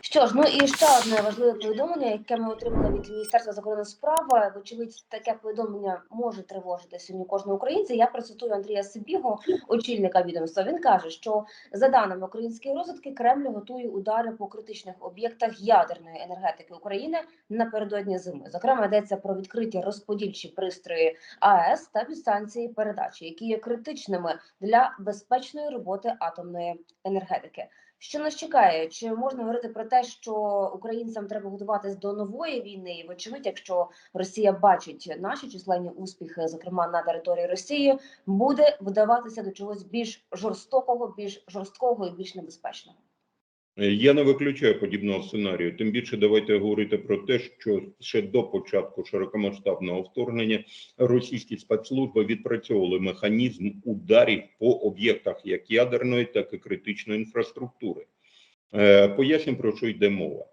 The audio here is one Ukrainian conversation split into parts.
Що ж, ну і ще одне важливе повідомлення, яке ми отримали від Міністерства закордонних справ. Вочевидь, таке повідомлення може тривожити сьогодні кожного українця. Я процитую Андрія Сибігу, очільника відомства. Він каже, що за даними української розвідки, Кремль готує удари по критичних об'єктах ядерної енергетики України напередодні зими. Зокрема, йдеться про відкриті розподільчі пристрої АЕС та підстанції передачі, які є критичними для безпечної роботи атомної енергетики. Що нас чекає? Чи можна говорити про те, що українцям треба готуватись до нової війни? І вочевидь, якщо Росія бачить наші численні успіхи, зокрема на території Росії, буде вдаватися до чогось більш жорстокого, більш жорсткого і більш небезпечного. Я не виключаю подібного сценарію. Тим більше давайте говорити про те, що ще до початку широкомасштабного вторгнення російські спецслужби відпрацьовували механізм ударів по об'єктах як ядерної, так і критичної інфраструктури. Е, Поясню про що йде мова.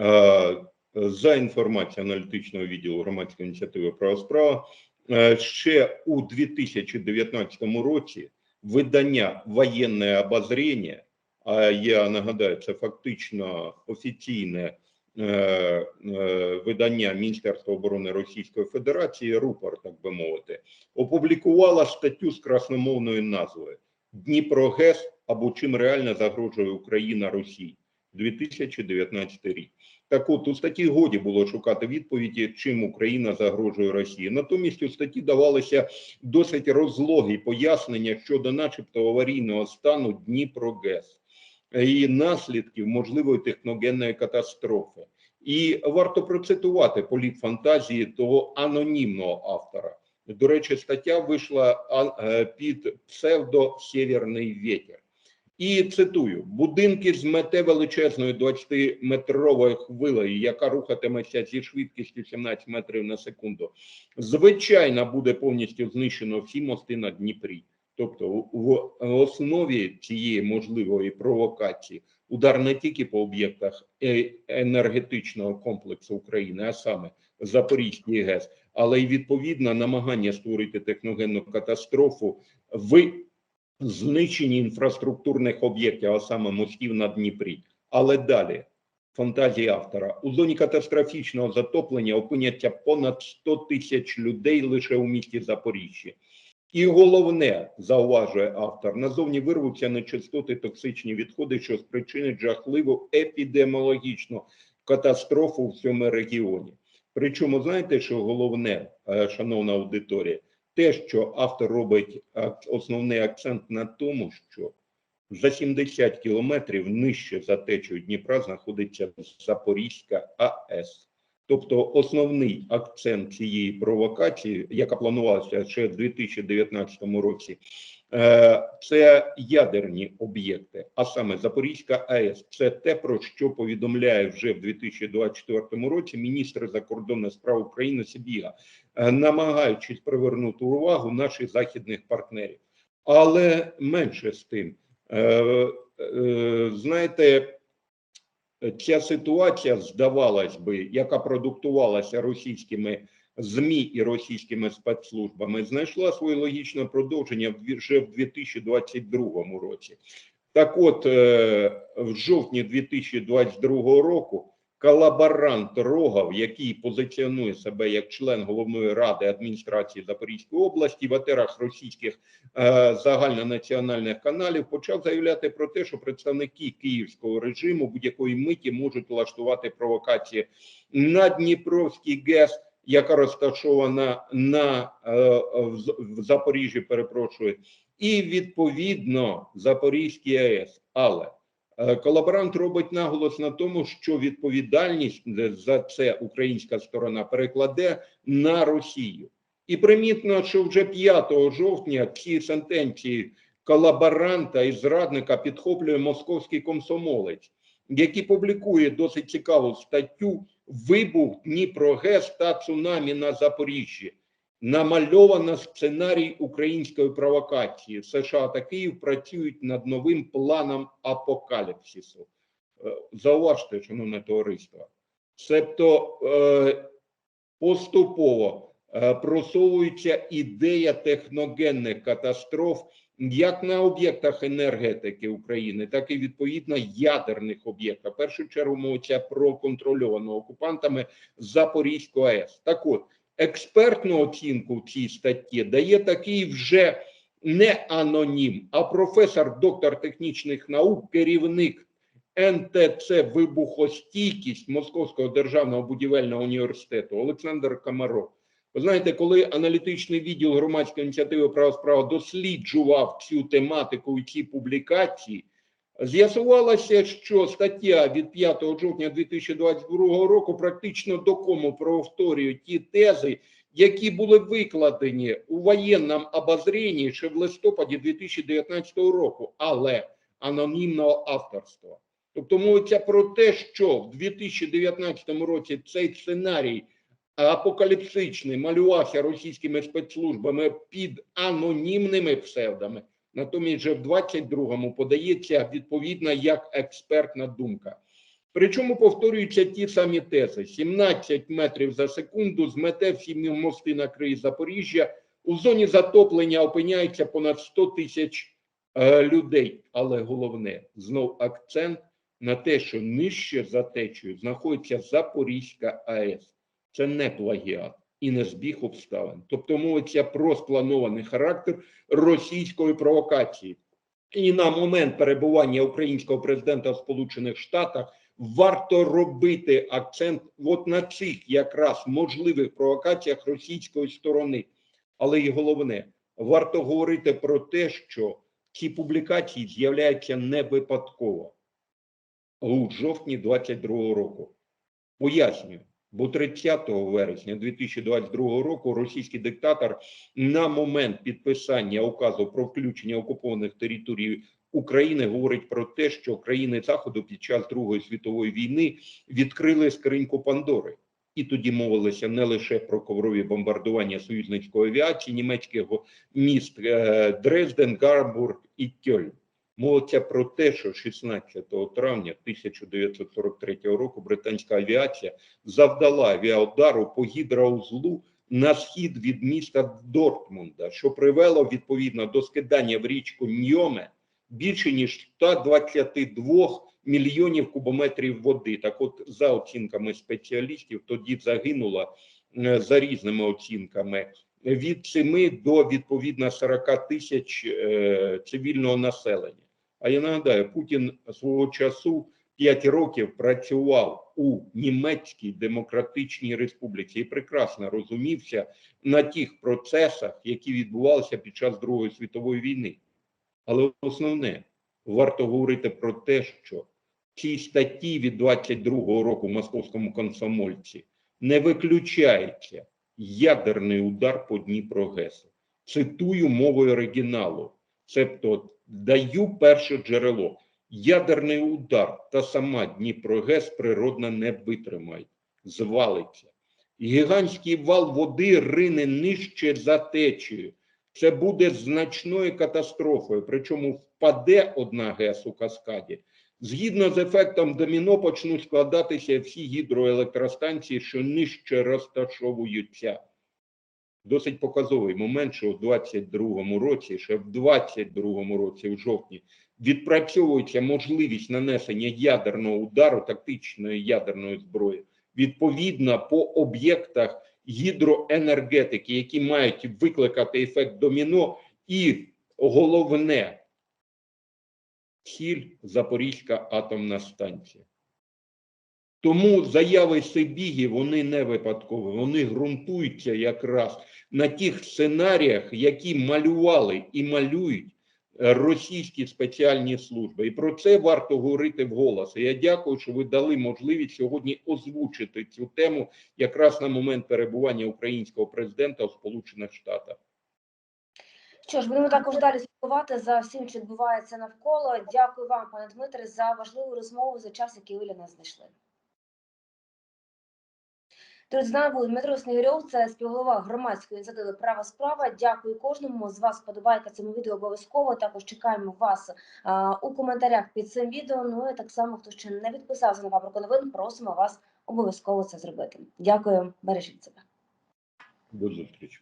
Е, За інформацією аналітичного відділу громадської ініціативи «Права справа», е, ще у 2019 році видання воєнне обозріння а я нагадаю, це фактично офіційне е, е, видання Міністерства оборони Російської Федерації, рупор, так би мовити, опублікувала статтю з красномовною назвою Дніпрогес або чим реально загрожує Україна Росії 2019 рік. Так от у статті годі було шукати відповіді, чим Україна загрожує Росії. Натомість у статті давалося досить розлогі пояснення щодо, начебто, аварійного стану Дніпрогес і наслідків можливої техногенної катастрофи. І варто процитувати політ фантазії того анонімного автора. До речі, стаття вийшла е, під псевдо «Сєвєрний вітер». І цитую: будинки змете величезною 20-метровою хвилею, яка рухатиметься зі швидкістю 17 метрів на секунду. Звичайно, буде повністю знищено всі мости на Дніпрі. Тобто, в основі цієї можливої провокації удар не тільки по об'єктах е- енергетичного комплексу України, а саме Запорізький ГЕС, але й відповідно намагання створити техногенну катастрофу в знищенні інфраструктурних об'єктів, а саме мостів на Дніпрі. Але далі фантазія автора у зоні катастрофічного затоплення опиняться понад 100 тисяч людей лише у місті Запоріжжя. І головне, зауважує автор, назовні вирвуться нечистоти токсичні відходи, що спричинить жахливу епідеміологічну катастрофу в цьому регіоні. Причому, знаєте, що головне, е, шановна аудиторія, те, що автор робить основний акцент на тому, що за 70 кілометрів нижче за течою Дніпра знаходиться Запорізька АЕС. Тобто основний акцент цієї провокації, яка планувалася ще в 2019 році, е, це ядерні об'єкти, а саме Запорізька АЕС. Це те, про що повідомляє вже в 2024 році міністр закордонних справ України Сибіга, е, намагаючись привернути увагу наших західних партнерів. Але менше з тим, е, знаєте, ця ситуація, здавалось би, яка продуктувалася російськими ЗМІ і російськими спецслужбами, знайшла своє логічне продовження вже в 2022 році. Так от, е, в жовтні 2022 року колаборант Рогов, який позиціонує себе як член головної ради адміністрації Запорізької області в етерах російських е, загальнонаціональних каналів, почав заявляти про те, що представники київського режиму будь-якої миті можуть влаштувати провокації на Дніпровський ГЕС, яка розташована на е, в Запоріжжі, перепрошую, і відповідно Запорізький АЕС. Але колаборант робить наголос на тому, що відповідальність за це українська сторона перекладе на Росію. І примітно, що вже 5 жовтня ці сентенції колаборанта і зрадника підхоплює московський комсомолець, який публікує досить цікаву статтю Вибух Дніпрогес та цунамі на Запоріжжі. Намальовано сценарій української провокації. США та Київ працюють над новим планом апокаліпсису. Е, Зауважте, шановне товариство, себто е, поступово е, просовується ідея техногенних катастроф як на об'єктах енергетики України, так і відповідно ядерних об'єктах. В першу чергу мовиться про контрольовану окупантами Запорізьку АЕС. Так от, експертну оцінку в цій статті дає такий вже не анонім, а професор, доктор технічних наук, керівник НТЦ вибухостійкість Московського державного будівельного університету Олександр Комаров. Ви знаєте, коли аналітичний відділ громадської ініціативи права справа досліджував цю тематику і ці публікації, з'ясувалося, що стаття від 5 жовтня 2022 року практично докому повторює ті тези, які були викладені у воєнному обозрінні ще в листопаді 2019 року, але анонімного авторства. Тобто мовиться про те, що в 2019 році цей сценарій апокаліпсичний малювався російськими спецслужбами під анонімними псевдами. Натомість вже в 22-му подається відповідна як експертна думка. Причому повторюються ті самі тези: 17 метрів за секунду змете всі мости на краї Запоріжжя. У зоні затоплення опиняється понад 100 тисяч е, людей. Але головне знов акцент на те, що нижче за течею знаходиться Запорізька АЕС. Це не плагіат і не збіг обставин. Тобто мовиться про спланований характер російської провокації. І на момент перебування українського президента в Сполучених Штатах варто робити акцент от на цих якраз можливих провокаціях російської сторони. Але і головне, варто говорити про те, що ці публікації з'являються не випадково у жовтні 22 року. Пояснюю, бо 30 вересня 2022 року російський диктатор на момент підписання указу про включення окупованих територій України говорить про те, що країни Заходу під час Другої світової війни відкрили скриньку Пандори. І тоді мовилося не лише про коврові бомбардування союзницької авіації німецьких міст е, Дрезден, Гарбург і Кьольн. Мовиться про те, що 16 травня 1943 року британська авіація завдала авіаудару по гідроузлу на схід від міста Дортмунда, що привело відповідно до скидання в річку Ньоме більше ніж 122 мільйонів кубометрів води. Так, от, за оцінками спеціалістів, тоді загинуло е, за різними оцінками від 7 до відповідно 40 тисяч е, цивільного населення. А я нагадаю, Путін свого часу 5 років працював у Німецькій Демократичній Республіці і прекрасно розумівся на тих процесах, які відбувалися під час Другої світової війни. Але основне, варто говорити про те, що цій статті від 22-го року в московському комсомольці не виключається ядерний удар по Дніпрогесу. Цитую мовою оригіналу, цебто даю перше джерело. Ядерний удар та сама Дніпрогес природно не витримають, звалиться. Гігантський вал води рине нижче за течею. Це буде значною катастрофою. Причому впаде одна ГЕС у каскаді. Згідно з ефектом доміно почнуть складатися всі гідроелектростанції, що нижче розташовуються. Досить показовий момент, що в 22-му році, ще в 22-му році, в жовтні, відпрацьовується можливість нанесення ядерного удару, тактичної ядерної зброї, відповідно по об'єктах гідроенергетики, які мають викликати ефект доміно, і головне ціль Запорізька атомна станція. Тому заяви Сибіги вони не випадкові, вони ґрунтуються якраз на тих сценаріях, які малювали і малюють е, російські спеціальні служби. І про це варто говорити вголос. Я дякую, що ви дали можливість сьогодні озвучити цю тему якраз на момент перебування українського президента у Сполучених Штатах. Що ж, будемо також далі слідкувати за всім, що відбувається навколо. Дякую вам, пане Дмитре, за важливу розмову за час, який ви для нас знайшли. Друзі, з нами Дмитро Снігирьов, це співголова громадської ініціативи Права справа. Дякую кожному з вас. Подобайка цьому відео обов'язково. Також чекаємо вас а, у коментарях під цим відео. Ну і так само, хто ще не підписався на фабрику новин, просимо вас обов'язково це зробити. Дякую, бережіть себе. До зустрічі.